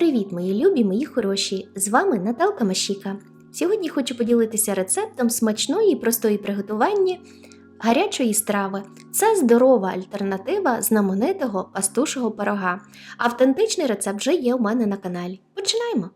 Привіт, мої любі, мої хороші! З вами Наталка Машіка. Сьогодні хочу поділитися рецептом смачної і простої приготування гарячої страви. Це здорова альтернатива знаменитого пастушого пирога. Автентичний рецепт вже є у мене на каналі. Починаємо!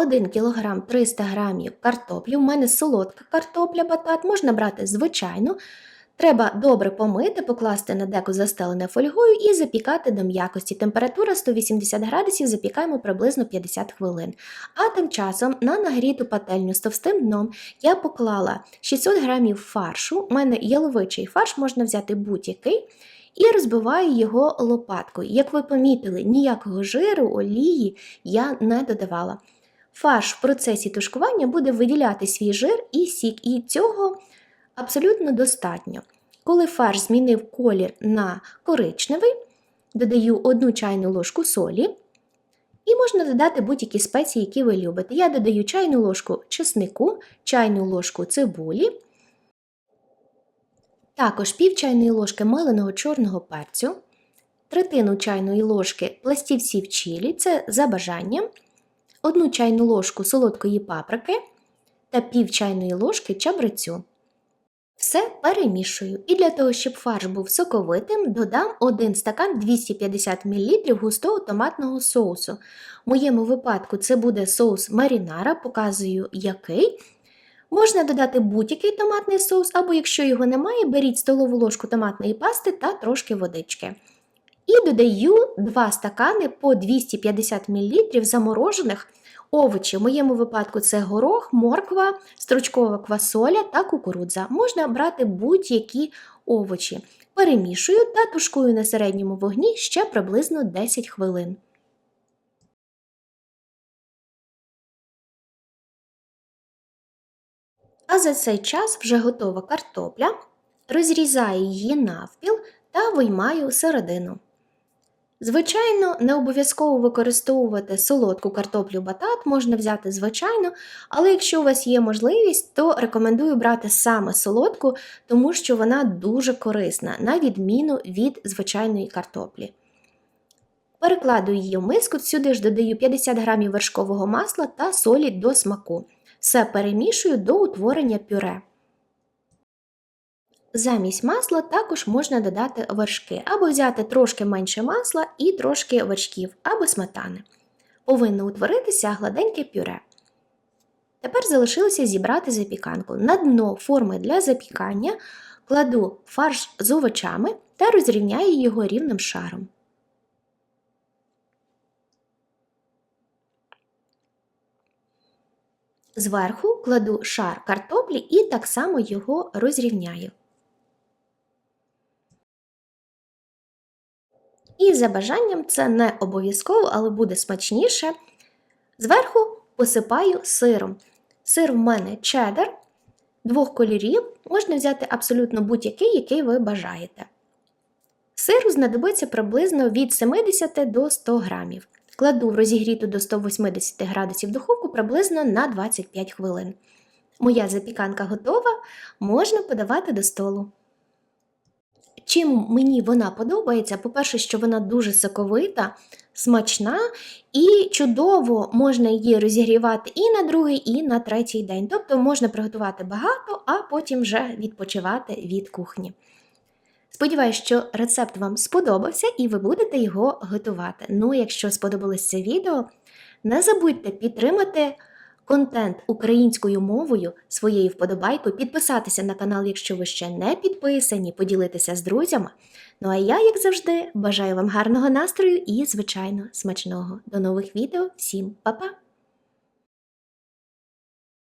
Один кілограм 300 грамів картоплі. У мене солодка картопля батат, можна брати звичайну. Треба добре помити, покласти на деко застелене фольгою і запікати до м'якості. Температура 180 градусів, запікаємо приблизно 50 хвилин. А тим часом на нагріту пательню з товстим дном я поклала 600 грамів фаршу. У мене яловичий фарш, можна взяти будь-який. І розбиваю його лопаткою. Як ви помітили, ніякого жиру, олії я не додавала. Фарш в процесі тушкування буде виділяти свій жир і сік, і цього абсолютно достатньо. Коли фарш змінив колір на коричневий, додаю 1 чайну ложку солі. І можна додати будь-які спеції, які ви любите. Я додаю чайну ложку чеснику, чайну ложку цибулі, також пів чайної ложки меленого чорного перцю, третину чайної ложки пластівців чилі, це за бажанням, одну чайну ложку солодкої паприки та пів чайної ложки чабрецю. Все перемішую. І для того, щоб фарш був соковитим, додам 1 стакан 250 мл густого томатного соусу. В моєму випадку це буде соус марінара, показую який. Можна додати будь-який томатний соус, або якщо його немає, беріть столову ложку томатної пасти та трошки водички. І додаю 2 стакани по 250 мл заморожених овочів. В моєму випадку це горох, морква, стручкова квасоля та кукурудза. Можна брати будь-які овочі. Перемішую та тушкую на середньому вогні ще приблизно 10 хвилин. А за цей час вже готова картопля. Розрізаю її навпіл та виймаю середину. Звичайно, не обов'язково використовувати солодку картоплю батат, можна взяти звичайно, але якщо у вас є можливість, то рекомендую брати саме солодку, тому що вона дуже корисна, на відміну від звичайної картоплі. Перекладую її в миску, сюди ж додаю 50 г вершкового масла та солі до смаку. Все перемішую до утворення пюре. Замість масла також можна додати вершки, або взяти трошки менше масла і трошки вершків, або сметани. Повинно утворитися гладеньке пюре. Тепер залишилося зібрати запіканку. На дно форми для запікання кладу фарш з овочами та розрівняю його рівним шаром. Зверху кладу шар картоплі і так само його розрівняю. І за бажанням це не обов'язково, але буде смачніше. Зверху посипаю сиром. Сир в мене чеддер двох кольорів, можна взяти абсолютно будь-який, який ви бажаєте. Сиру знадобиться приблизно від 70 до 100 грамів. Кладу в розігріту до 180 градусів духовку приблизно на 25 хвилин. Моя запіканка готова, можна подавати до столу. Чим мені вона подобається, по-перше, що вона дуже соковита, смачна і чудово можна її розігрівати і на другий, і на третій день. Тобто можна приготувати багато, а потім вже відпочивати від кухні. Сподіваюсь, що рецепт вам сподобався і ви будете його готувати. Ну, якщо сподобалось це відео, не забудьте підтримати контент українською мовою своєю вподобайкою, підписатися на канал, якщо ви ще не підписані, поділитися з друзями. Ну а я, як завжди, бажаю вам гарного настрою і, звичайно, смачного. До нових відео. Всім па-па!